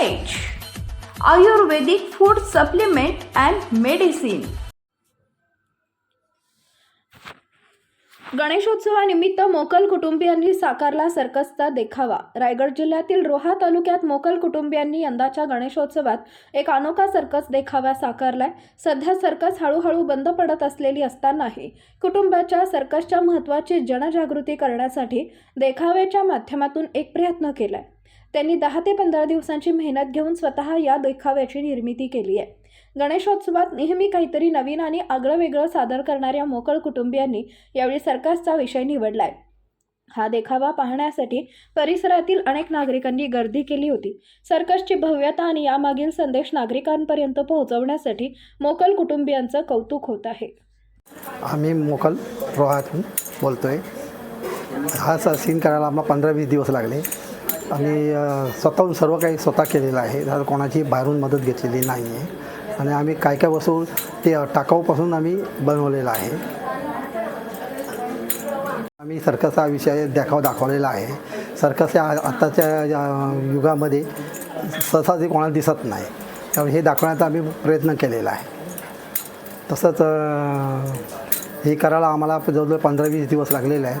Ayurvedic food supplement and medicine गणेशोत्सवानिमित्त Mokal कुटुंबियांनी साकारला सर्कसचा देखावा. रायगड जिल्ह्यातील रोहा तालुक्यात मोकल कुटुंबियांनी यंदाच्या गणेशोत्सवात एक अनोखा सर्कस देखावा साकारलाय. सध्या सर्कस हळूहळू बंद पडत असलेली असतानाही कुटुंबाच्या सर्कसच्या महत्त्वाची जनजागृती करण्यासाठी देखाव्याच्या माध्यमातून एक प्रयत्न केलाय. त्यांनी दहा ते पंधरा दिवसांची मेहनत घेऊन स्वतः या देखाव्याची निर्मिती केली आहे. गणेशोत्सवात नेहमी काहीतरी नवीन आणि आगळं वेगळं सादर करणाऱ्या मोकळ कुटुंबियांनी यावेळी सरकारचा विषय निवडलाय हा देखावा पाहण्यासाठी परिसरातील अनेक नागरिकांनी गर्दी केली होती. सर्कसची भव्यता आणि यामागील संदेश नागरिकांपर्यंत पोहोचवण्यासाठी मोकल कुटुंबियांचं कौतुक होत आहे. आम्ही मोकल रोहातून बोलतो आहे हा सीन करायला आम्हाला पंधरा वीस दिवस लागले. आम्ही स्वतःहून सर्व काही स्वतः केलेलं आहे. त्यात कोणाची बाहेरून मदत घेतलेली नाही आहे आणि आम्ही काय काय वस्तू ते टाकाऊपासून आम्ही बनवलेलं आहे. आम्ही सर्कस हा विषय देखावा दाखवलेला आहे. सर्कस या आत्ताच्या या युगामध्ये सहसा ते कोणाला दिसत नाही. त्यामुळे हे दाखवण्याचा आम्ही प्रयत्न केलेला आहे. तसंच हे करायला आम्हाला जवळजवळ पंधरा वीस दिवस लागलेले आहेत.